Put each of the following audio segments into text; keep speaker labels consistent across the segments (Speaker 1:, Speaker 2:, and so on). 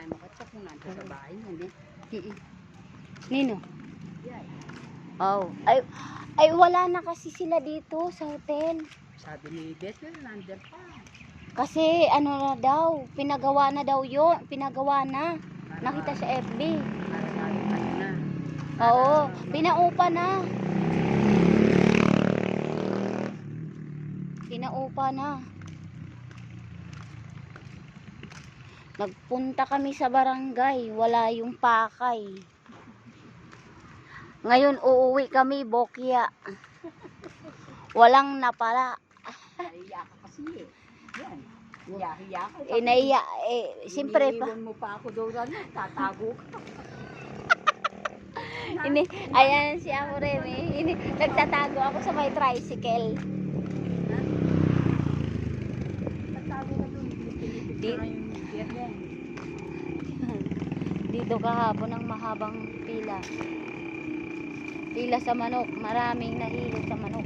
Speaker 1: tayo makatsak kung nandun sa bahay niya.
Speaker 2: Mm-mm. Nino? Oh. Ay, ay wala na kasi sila dito sa hotel.
Speaker 1: Sabi ni Bethel, nandun pa.
Speaker 2: Kasi ano na daw, pinagawa na daw yun. Pinagawa na. Nakita sa FB.
Speaker 1: Para ano na.
Speaker 2: Oo,
Speaker 1: Para-
Speaker 2: pinaupa na. Pinaupa na. Nagpunta kami sa barangay, wala yung pakay. Ngayon uuwi kami, Bokya. Walang napala.
Speaker 1: Naiya ka kasi eh. Yan. Hiya-hiya ka.
Speaker 2: Eh, naiya, eh, siyempre pa.
Speaker 1: Iniiwan mo pa ako doon, ano, tatago ka.
Speaker 2: Ini, ayan si Amo Remy. Ini, nagtatago ako sa may tricycle.
Speaker 1: Tatago ka doon.
Speaker 2: Di-
Speaker 1: Di. yung Bethel.
Speaker 2: Dito kahapon ang mahabang pila. Pila sa manok. Maraming nahilo sa manok.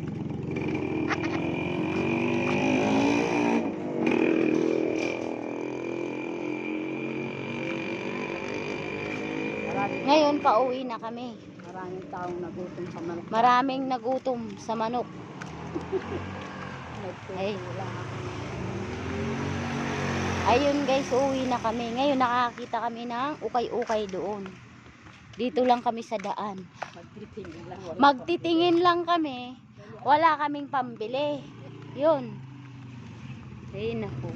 Speaker 1: Maraming,
Speaker 2: Ngayon, pauwi na kami.
Speaker 1: maraming taong nagutom sa manok.
Speaker 2: Maraming nagutom sa manok. Ay. Ayun guys, uuwi na kami. Ngayon, nakakita kami ng ukay-ukay doon. Dito lang kami sa daan.
Speaker 1: Magtitingin lang.
Speaker 2: Magtitingin lang kami. Wala kaming pambili. Yun. Ayun ako.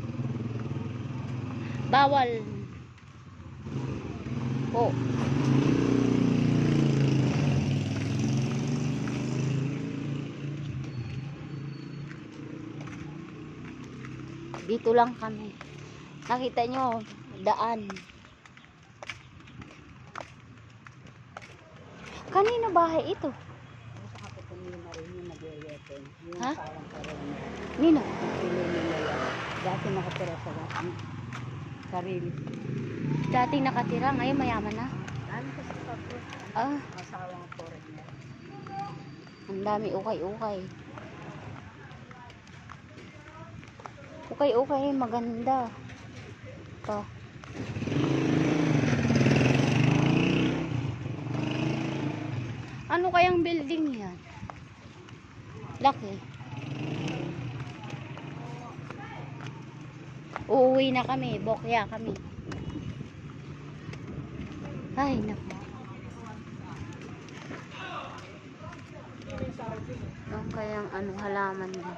Speaker 2: Bawal. Po. Dito lang kami. Nakita nyo, daan. Kanino bahay ito? Ha? Nino?
Speaker 1: Dati nakatira sa ano, sarili.
Speaker 2: Dating nakatira, ngayon mayaman na.
Speaker 1: Ano kasi?
Speaker 2: Ah,
Speaker 1: Asawang foreigner.
Speaker 2: ang dami ukay-ukay. Ukay-ukay, maganda. Ito. Ano kayang building yan? Laki. Uuwi na kami, bokya kami. Ay, naku. Ang kayang ano halaman niya.